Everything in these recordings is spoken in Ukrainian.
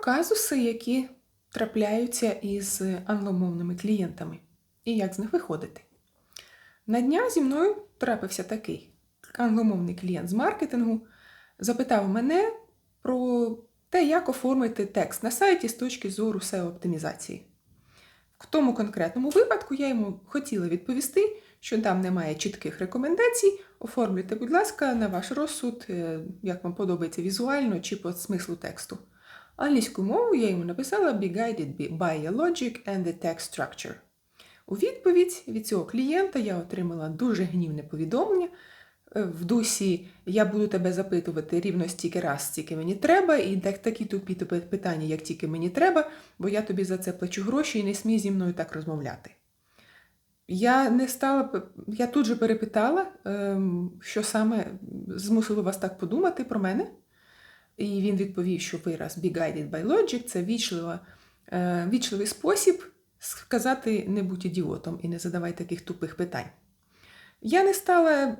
казуси, які трапляються із англомовними клієнтами, і як з них виходити. На дня зі мною трапився такий англомовний клієнт з маркетингу, запитав мене про те, як оформити текст на сайті з точки зору SEO-оптимізації. В тому конкретному випадку я йому хотіла відповісти, що там немає чітких рекомендацій. Оформлюйте, будь ласка, на ваш розсуд, е, як вам подобається візуально чи по смислу тексту. Англійською мовою я йому написала Be guided by your logic and the text structure. У відповідь від цього клієнта я отримала дуже гнівне повідомлення. е, В дусі я буду тебе запитувати рівно стільки раз, стільки мені треба, і так, такі тупі тупі питання, як тільки мені треба, бо я тобі за це плачу гроші і не смій зі мною так розмовляти. Я не стала, я тут же перепитала, ем, що саме змусило вас так подумати про мене. І він відповів, що вираз be guided by logic це вічлива, е, вічливий спосіб сказати не будь ідіотом і не задавай таких тупих питань. Я не стала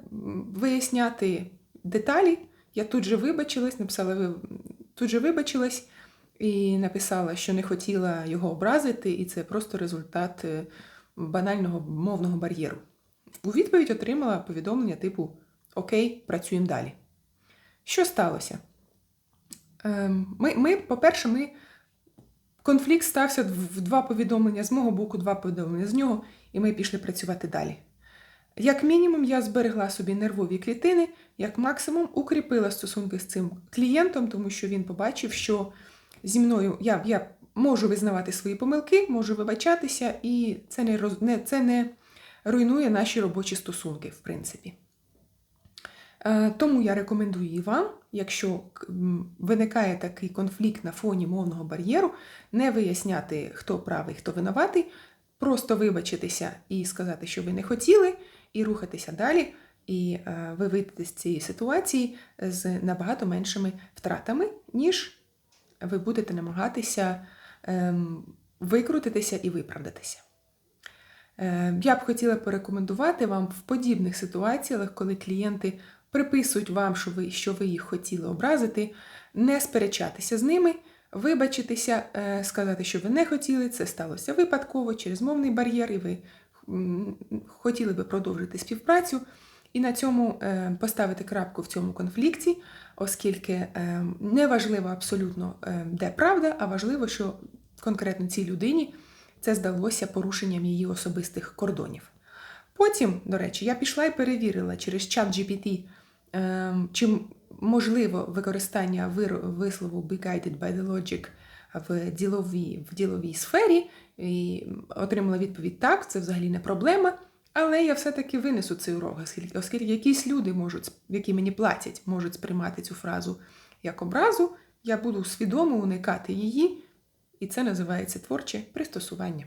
виясняти деталі. Я тут же вибачилась, написала тут же вибачилась і написала, що не хотіла його образити, і це просто результат е, банального мовного бар'єру. У відповідь отримала повідомлення типу Окей, працюємо далі. Що сталося? Ем, Ми, ми, по-перше, ми конфлікт стався в два повідомлення з мого боку, два повідомлення з нього, і ми пішли працювати далі. Як мінімум, я зберегла собі нервові клітини, як максимум укріпила стосунки з цим клієнтом, тому що він побачив, що зі мною я, я можу визнавати свої помилки, можу вибачатися, і це не, роз, не, це не руйнує наші робочі стосунки, в принципі. Е, Тому я рекомендую вам, якщо виникає такий конфлікт на фоні мовного бар'єру, не виясняти, хто правий, хто винуватий, просто вибачитися і сказати, що ви не хотіли, і рухатися далі, і е, ви вийдете з цієї ситуації з набагато меншими втратами, ніж ви будете намагатися ем, викрутитися і виправдатися. Е, Я б хотіла порекомендувати вам в подібних ситуаціях, коли клієнти приписують вам, що ви, що ви їх хотіли образити, не сперечатися з ними, вибачитися, е, сказати, що ви не хотіли, це сталося випадково через мовний бар'єр, і ви хотіли би продовжити співпрацю. І на цьому е, поставити крапку в цьому конфлікті, оскільки е, не важливо абсолютно, де правда, а важливо, що конкретно цій людині це здалося порушенням її особистих кордонів. Потім, до речі, я пішла і перевірила через чат GPT, ем, чи можливо використання вислову Be guided by the logic в діловій, в діловій сфері, і отримала відповідь так, це взагалі не проблема. Але я все-таки винесу цей урок, оскільки, оскільки якісь люди можуть, які мені платять, можуть сприймати цю фразу як образу, я буду свідомо уникати її, і це називається творче пристосування.